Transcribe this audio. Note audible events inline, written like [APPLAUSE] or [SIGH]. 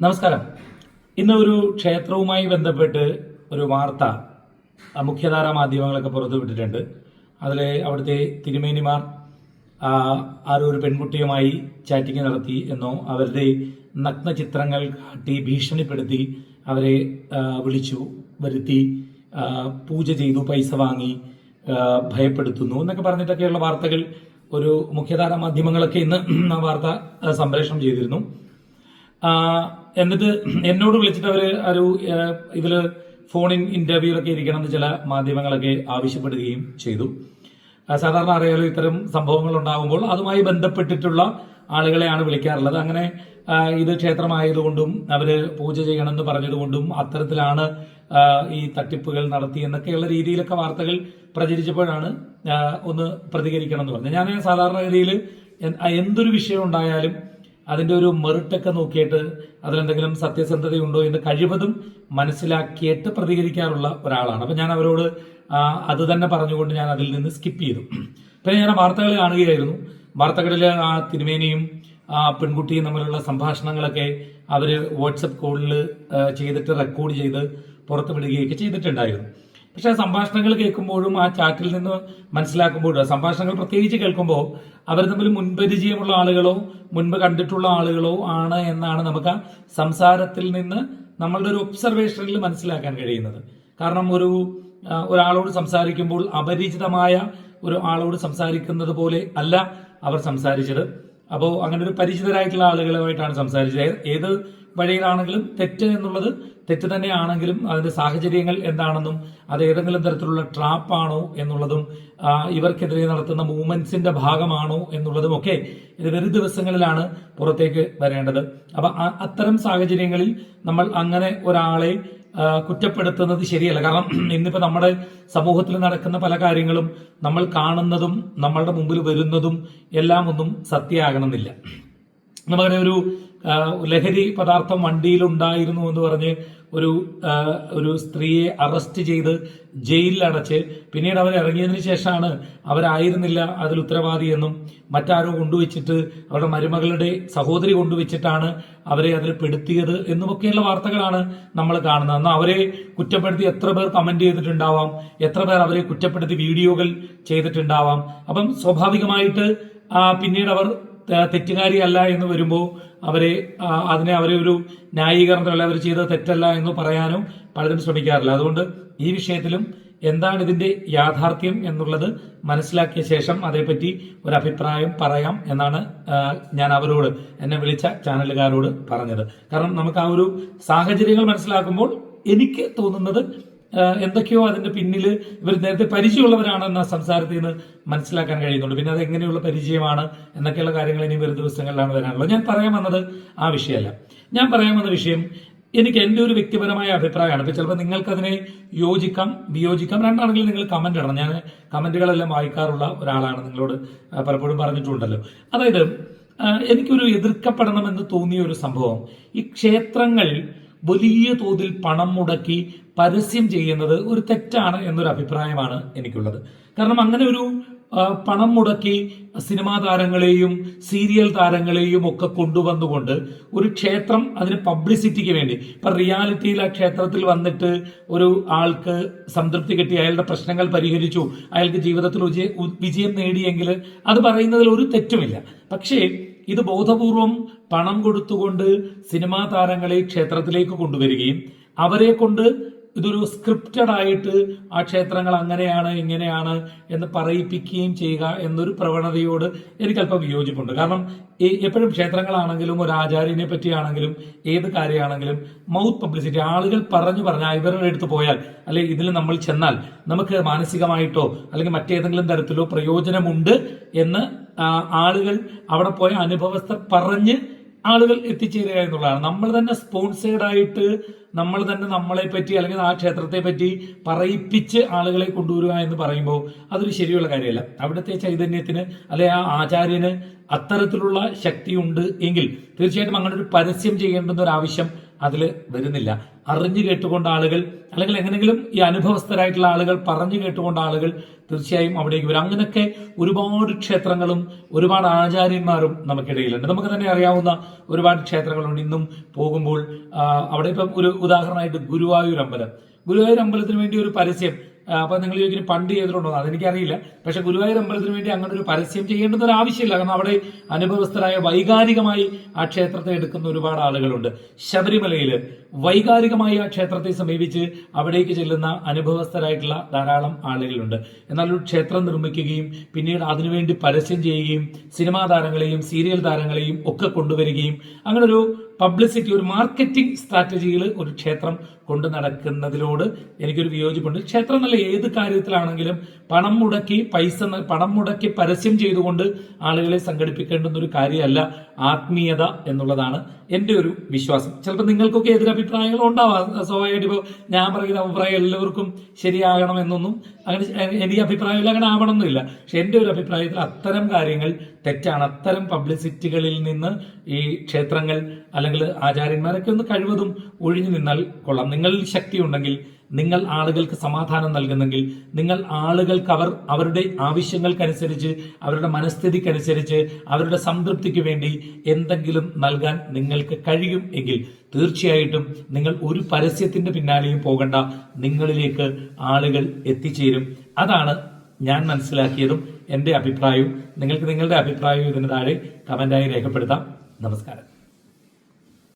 നമസ്കാരം. ഇന്ന് ഒരു ക്ഷേത്രവുമായി ബന്ധപ്പെട്ട് ഒരു വാർത്ത മുഖ്യധാര മാധ്യമങ്ങളൊക്കെ പുറത്തുവിട്ടിട്ടുണ്ട് അതിൽ അവിടുത്തെ തിരുമേനിമാർ ആരോ ഒരു പെൺകുട്ടിയുമായി ചാറ്റിംഗ് നടത്തി എന്നോ അവരുടെ നഗ്ന ചിത്രങ്ങൾ കാട്ടി ഭീഷണിപ്പെടുത്തി അവരെ വിളിച്ചു വരുത്തി പൂജ ചെയ്തു പൈസ വാങ്ങി ഭയപ്പെടുത്തുന്നു എന്നൊക്കെ പറഞ്ഞിട്ടൊക്കെയുള്ള വാർത്തകൾ ഒരു മുഖ്യധാര മാധ്യമങ്ങളൊക്കെ ഇന്ന് ആ വാർത്ത സംപ്രേഷണം ചെയ്തിരുന്നു. എന്നിട്ട് എന്നോട് വിളിച്ചിട്ട് അവർ ഒരു ആ, ഇതിൽ ഫോണിൻ ഇന്റർവ്യൂലൊക്കെ ഇരിക്കണം എന്ന് ചില മാധ്യമങ്ങളൊക്കെ ആവശ്യപ്പെടുകയും ചെയ്തു. സാധാരണ അറിയാലോ ഇത്തരം സംഭവങ്ങൾ ഉണ്ടാകുമ്പോൾ അതുമായി ബന്ധപ്പെട്ടിട്ടുള്ള ആളുകളെയാണ് വിളിക്കാറുള്ളത്. അങ്ങനെ ഇത് ക്ഷേത്രമായതുകൊണ്ടും അവർ പൂജ ചെയ്യണമെന്ന് പറഞ്ഞതുകൊണ്ടും അത്തരത്തിലാണ് ഈ തട്ടിപ്പുകൾ നടത്തി എന്നൊക്കെയുള്ള രീതിയിലൊക്കെ വാർത്തകൾ പ്രചരിച്ചപ്പോഴാണ് ഒന്ന് പ്രതികരിക്കണം എന്ന് പറഞ്ഞത്. ഞാൻ സാധാരണഗതിയിൽ എന്തൊരു വിഷയം ഉണ്ടായാലും അതിന്റെ ഒരു മെറിട്ടൊക്കെ നോക്കിയിട്ട് അതിലെന്തെങ്കിലും സത്യസന്ധതയുണ്ടോ എന്ന് കഴിവതും മനസ്സിലാക്കിയിട്ട് പ്രതികരിക്കാറുള്ള ഒരാളാണ്. അപ്പൊ ഞാൻ അവരോട് അത് തന്നെ പറഞ്ഞുകൊണ്ട് ഞാൻ അതിൽ നിന്ന് സ്കിപ്പ് ചെയ്തു. പിന്നെ ഞാൻ വാർത്തകൾ കാണുകയായിരുന്നു. വാർത്തകളിൽ ആ തിരുമേനിയും ആ പെൺകുട്ടിയും തമ്മിലുള്ള സംഭാഷണങ്ങളൊക്കെ അവർ വാട്സപ്പ് കോളിൽ ചെയ്തിട്ട് റെക്കോർഡ് ചെയ്ത് പുറത്തു വിടുകയൊക്കെ ചെയ്തിട്ടുണ്ടായിരുന്നു. പക്ഷെ സംഭാഷണങ്ങൾ കേൾക്കുമ്പോഴും ആ ചാറ്റിൽ നിന്ന് മനസ്സിലാക്കുമ്പോഴും സംഭാഷണങ്ങൾ പ്രത്യേകിച്ച് കേൾക്കുമ്പോൾ അവർ തമ്മിൽ മുൻപരിചയമുള്ള ആളുകളോ മുൻപ് കണ്ടിട്ടുള്ള ആളുകളോ ആണ് എന്നാണ് നമുക്ക് സംസാരത്തിൽ നിന്ന് നമ്മളുടെ ഒരു ഒബ്സർവേഷനിൽ മനസ്സിലാക്കാൻ കഴിയുന്നത്. കാരണം ഒരു ഒരാളോട് സംസാരിക്കുമ്പോൾ അപരിചിതമായ ഒരു ആളോട് സംസാരിക്കുന്നത് പോലെ അല്ല അവർ സംസാരിച്ചത്. അപ്പോൾ അങ്ങനെ ഒരു പരിചിതരായിട്ടുള്ള ആളുകളുമായിട്ടാണ് സംസാരിച്ചത്. ഏത് വഴിയിലാണെങ്കിലും തെറ്റ് എന്നുള്ളത് തെറ്റ് തന്നെയാണെങ്കിലും അതിന്റെ സാഹചര്യങ്ങൾ എന്താണെന്നും അത് ഏതെങ്കിലും തരത്തിലുള്ള ട്രാപ്പാണോ എന്നുള്ളതും ഇവർക്കെതിരെ നടത്തുന്ന മൂവ്മെന്റ്സിന്റെ ഭാഗമാണോ എന്നുള്ളതും ഒക്കെ ഇത് വരും ദിവസങ്ങളിലാണ് പുറത്തേക്ക് വരേണ്ടത്. അപ്പൊ അത്തരം സാഹചര്യങ്ങളിൽ നമ്മൾ അങ്ങനെ ഒരാളെ കുറ്റപ്പെടുത്തുന്നത് ശരിയല്ല. കാരണം [CLEARS THROAT] ഇന്നിപ്പോ നമ്മുടെ സമൂഹത്തിൽ നടക്കുന്ന പല കാര്യങ്ങളും നമ്മൾ കാണുന്നതും നമ്മളുടെ മുമ്പിൽ വരുന്നതും എല്ലാം ഒന്നും സത്യമാകണമെന്നില്ല നമുക്കറിയാം ഒരു ലഹരി പദാർത്ഥം വണ്ടിയിലുണ്ടായിരുന്നു എന്ന് പറഞ്ഞ് ഒരു ഒരു സ്ത്രീയെ അറസ്റ്റ് ചെയ്ത് ജയിലിൽ അടച്ച്. പിന്നീട് അവർ ഇറങ്ങിയതിന് ശേഷമാണ് അവരായിരുന്നില്ല അതിൽ ഉത്തരവാദി എന്നും മറ്റാരോ കൊണ്ടുവച്ചിട്ട് അവരുടെ മരുമകളുടെ സഹോദരി കൊണ്ടുവച്ചിട്ടാണ് അവരെ അതിൽ പെടുത്തിയത് എന്നുമൊക്കെയുള്ള വാർത്തകളാണ് നമ്മൾ കാണുന്നത്. എന്നാൽ അവരെ കുറ്റപ്പെടുത്തി എത്ര പേർ കമന്റ് ചെയ്തിട്ടുണ്ടാവാം എത്ര പേർ അവരെ കുറ്റപ്പെടുത്തി വീഡിയോകൾ ചെയ്തിട്ടുണ്ടാവാം. അപ്പം സ്വാഭാവികമായിട്ട് പിന്നീട് അവർ തെറ്റുകാരിയല്ല എന്ന് വരുമ്പോൾ അവരെ അതിനെ അവരെ ഒരു ന്യായീകരണത്തിലല്ല അവർ ചെയ്ത തെറ്റല്ല എന്ന് പറയാനും പലരും ശ്രമിക്കാറില്ല. അതുകൊണ്ട് ഈ വിഷയത്തിലും എന്താണ് ഇതിന്റെ യാഥാർത്ഥ്യം എന്നുള്ളത് മനസ്സിലാക്കിയ ശേഷം അതേപ്പറ്റി ഒരു അഭിപ്രായം പറയാം എന്നാണ് ഞാൻ അവരോട് എന്നെ വിളിച്ച ചാനലുകാരോട് പറഞ്ഞത്. കാരണം നമുക്ക് ആ ഒരു സാഹചര്യങ്ങൾ മനസ്സിലാക്കുമ്പോൾ എനിക്ക് തോന്നുന്നത് എന്തൊക്കെയോ അതിന്റെ പിന്നിൽ ഇവർ നേരത്തെ പരിചയമുള്ളവരാണെന്ന സംസാരത്തിൽ നിന്ന് മനസ്സിലാക്കാൻ കഴിയുന്നുണ്ട് പിന്നെ അത് എങ്ങനെയുള്ള പരിചയമാണ് എന്നൊക്കെയുള്ള കാര്യങ്ങൾ ഇനി വരും ദിവസങ്ങളിലാണ് വരാനുള്ളത്. ഞാൻ പറയാൻ വന്നത് ആ വിഷയമല്ല. ഞാൻ പറയാൻ വന്ന വിഷയം എനിക്ക് എന്റെ ഒരു വ്യക്തിപരമായ അഭിപ്രായമാണ്. ഇപ്പൊ ചിലപ്പോൾ നിങ്ങൾക്കതിനെ യോജിക്കാം വിയോജിക്കാം. രണ്ടാണെങ്കിലും നിങ്ങൾ കമന്റ് ഇടണം. ഞാൻ കമന്റുകളെല്ലാം വായിക്കാറുള്ള ഒരാളാണ് നിങ്ങളോട് പലപ്പോഴും പറഞ്ഞിട്ടുണ്ടല്ലോ. അതായത് എനിക്കൊരു എതിർക്കപ്പെടണമെന്ന് തോന്നിയ ഒരു സംഭവം. ഈ ക്ഷേത്രങ്ങൾ വലിയ തോതിൽ പണം മുടക്കി പരസ്യം ചെയ്യുന്നത് ഒരു തെറ്റാണ് എന്നൊരു അഭിപ്രായമാണ് എനിക്കുള്ളത്. കാരണം അങ്ങനെ ഒരു പണം മുടക്കി സിനിമാ താരങ്ങളെയും സീരിയൽ താരങ്ങളെയും ഒക്കെ കൊണ്ടുവന്നുകൊണ്ട് ഒരു ക്ഷേത്രം അതിന് പബ്ലിസിറ്റിക്ക് വേണ്ടി ഇപ്പൊ റിയാലിറ്റിയിൽ ആ ക്ഷേത്രത്തിൽ വന്നിട്ട് ഒരു ആൾക്ക് സംതൃപ്തി കിട്ടി അയാളുടെ പ്രശ്നങ്ങൾ പരിഹരിച്ചു അയാൾക്ക് ജീവിതത്തിൽ വിജയം നേടിയെങ്കിൽ അത് പറയുന്നതിൽ ഒരു തെറ്റുമില്ല. പക്ഷേ ഇത് ബോധപൂർവം പണം കൊടുത്തുകൊണ്ട് സിനിമാ താരങ്ങളെ ക്ഷേത്രത്തിലേക്ക് കൊണ്ടുവരികയും അവരെ കൊണ്ട് ഇതൊരു സ്ക്രിപ്റ്റഡ് ആയിട്ട് ആ ക്ഷേത്രങ്ങൾ അങ്ങനെയാണ് ഇങ്ങനെയാണ് എന്ന് പറയിപ്പിക്കുകയും ചെയ്യുക എന്നൊരു പ്രവണതയോട് എനിക്ക് അല്പം വിയോജിപ്പുണ്ട്. കാരണം എപ്പോഴും ക്ഷേത്രങ്ങളാണെങ്കിലും ഒരു ആചാര്യനെ പറ്റിയാണെങ്കിലും ഏത് കാര്യമാണെങ്കിലും മൗത്ത് പബ്ലിസിറ്റി ആളുകൾ പറഞ്ഞു പറഞ്ഞാൽ ഇവരുടെ അടുത്ത് പോയാൽ അല്ലെ ഇതിൽ നമ്മൾ ചെന്നാൽ നമുക്ക് മാനസികമായിട്ടോ അല്ലെങ്കിൽ മറ്റേതെങ്കിലും തരത്തിലോ പ്രയോജനമുണ്ട് എന്ന് ആളുകൾ അവിടെ പോയ അനുഭവസ്ഥർ പറഞ്ഞ് ആളുകൾ എത്തിച്ചേരുക എന്നുള്ളതാണ്. നമ്മൾ തന്നെ സ്പോൺസേഡ് ആയിട്ട് നമ്മൾ തന്നെ നമ്മളെ പറ്റി അല്ലെങ്കിൽ ആ ക്ഷേത്രത്തെ പറ്റി പറയിപ്പിച്ച് ആളുകളെ കൊണ്ടുവരിക എന്ന് പറയുമ്പോൾ അതൊരു ശരിയുള്ള കാര്യമല്ല. അവിടുത്തെ ചൈതന്യത്തിന് അല്ലെ ആ ആചാര്യന് അത്തരത്തിലുള്ള ശക്തിയുണ്ട് എങ്കിൽ തീർച്ചയായിട്ടും അങ്ങനെ ഒരു പരസ്യം ചെയ്യേണ്ടുന്ന ഒരു ആവശ്യം അതിൽ വരുന്നില്ല. അറിഞ്ഞു കേട്ടുകൊണ്ട് ആളുകൾ അല്ലെങ്കിൽ എങ്ങനെങ്കിലും ഈ അനുഭവസ്ഥരായിട്ടുള്ള ആളുകൾ പറഞ്ഞു കേട്ടുകൊണ്ട് ആളുകൾ തീർച്ചയായും അവിടേക്ക് വരും. അങ്ങനെയൊക്കെ ഒരുപാട് ക്ഷേത്രങ്ങളും ഒരുപാട് ആചാര്യന്മാരും നമുക്കിടയിലുണ്ട്. നമുക്ക് തന്നെ അറിയാവുന്ന ഒരുപാട് ക്ഷേത്രങ്ങളുണ്ട്. ഇന്നും പോകുമ്പോൾ അവിടെ ഇപ്പം ഒരു ഉദാഹരണമായിട്ട് ഗുരുവായൂർ അമ്പലം. ഗുരുവായൂർ അമ്പലത്തിന് വേണ്ടി ഒരു പരസ്യം ആ, അപ്പൊ നിങ്ങൾ ചോദിക്കും പണ്ട് ചെയ്തിട്ടുണ്ടോ അതെനിക്കറിയില്ല. പക്ഷെ ഗുരുവായൂർ അമ്പലത്തിന് വേണ്ടി അങ്ങനെ ഒരു പരസ്യം ചെയ്യേണ്ടുന്ന ഒരു ആവശ്യമില്ല. കാരണം അവിടെ അനുഭവസ്ഥരായ വൈകാരികമായി ആ ക്ഷേത്രത്തെ എടുക്കുന്ന ഒരുപാട് ആളുകളുണ്ട്. ശബരിമലയിൽ വൈകാരികമായി ആ ക്ഷേത്രത്തെ സമീപിച്ച് അവിടേക്ക് ചെല്ലുന്ന അനുഭവസ്ഥരായിട്ടുള്ള ധാരാളം ആളുകളുണ്ട്. എന്നാൽ ഒരു ക്ഷേത്രം നിർമ്മിക്കുകയും പിന്നീട് അതിനുവേണ്ടി പരസ്യം ചെയ്യുകയും സിനിമാ താരങ്ങളെയും സീരിയൽ താരങ്ങളെയും ഒക്കെ കൊണ്ടുവരികയും അങ്ങനെ ഒരു പബ്ലിസിറ്റി ഒരു മാർക്കറ്റിംഗ് സ്ട്രാറ്റജിയിൽ ഒരു ക്ഷേത്രം കൊണ്ടു നടക്കുന്നതിനോട് എനിക്കൊരു വിയോജിപ്പുണ്ട്. ക്ഷേത്രം എന്നല്ല ഏത് കാര്യത്തിലാണെങ്കിലും പണം മുടക്കി പൈസ പണം മുടക്കി പരസ്യം ചെയ്തുകൊണ്ട് ആളുകളെ സംഘടിപ്പിക്കേണ്ടുന്ന ഒരു കാര്യമല്ല ആത്മീയത എന്നുള്ളതാണ് എന്റെ ഒരു വിശ്വാസം. ചിലപ്പോൾ നിങ്ങൾക്കൊക്കെ എതിരഭിപ്രായങ്ങൾ ഉണ്ടാവാം. സ്വാഭാവികമായിട്ട് ഇപ്പോൾ ഞാൻ പറയുന്ന അഭിപ്രായം എല്ലാവർക്കും ശരിയാകണം എന്നൊന്നും അങ്ങനെ എനിക്ക് അഭിപ്രായമില്ല അങ്ങനെ ആവണമെന്നില്ല. പക്ഷെ എന്റെ ഒരു അഭിപ്രായത്തിൽ അത്തരം കാര്യങ്ങൾ തെറ്റാണ്. അത്തരം പബ്ലിസിറ്റികളിൽ നിന്ന് ഈ ക്ഷേത്രങ്ങൾ അല്ലെങ്കിൽ ആചാര്യന്മാരൊക്കെ ഒന്ന് കഴിവതും ഒഴിഞ്ഞു നിന്നാൽ കൊള്ളാം. നിങ്ങളിൽ ശക്തിയുണ്ടെങ്കിൽ നിങ്ങൾ ആളുകൾക്ക് സമാധാനം നൽകുന്നെങ്കിൽ നിങ്ങൾ ആളുകൾക്ക് അവർ അവരുടെ ആവശ്യങ്ങൾക്കനുസരിച്ച് അവരുടെ മനസ്ഥിതിക്കനുസരിച്ച് അവരുടെ സംതൃപ്തിക്ക് വേണ്ടി എന്തെങ്കിലും നൽകാൻ നിങ്ങൾക്ക് കഴിയും എങ്കിൽ തീർച്ചയായിട്ടും നിങ്ങൾ ഒരു പരസ്യത്തിന്റെ പിന്നാലെയും പോകണ്ട. നിങ്ങളിലേക്ക് ആളുകൾ എത്തിച്ചേരും. അതാണ് ഞാൻ മനസ്സിലാക്കിയതും എന്റെ അഭിപ്രായവും. നിങ്ങൾക്ക് നിങ്ങളുടെ അഭിപ്രായവും ഇതിന് താഴെ കമന്റായി രേഖപ്പെടുത്താം. നമസ്കാരം.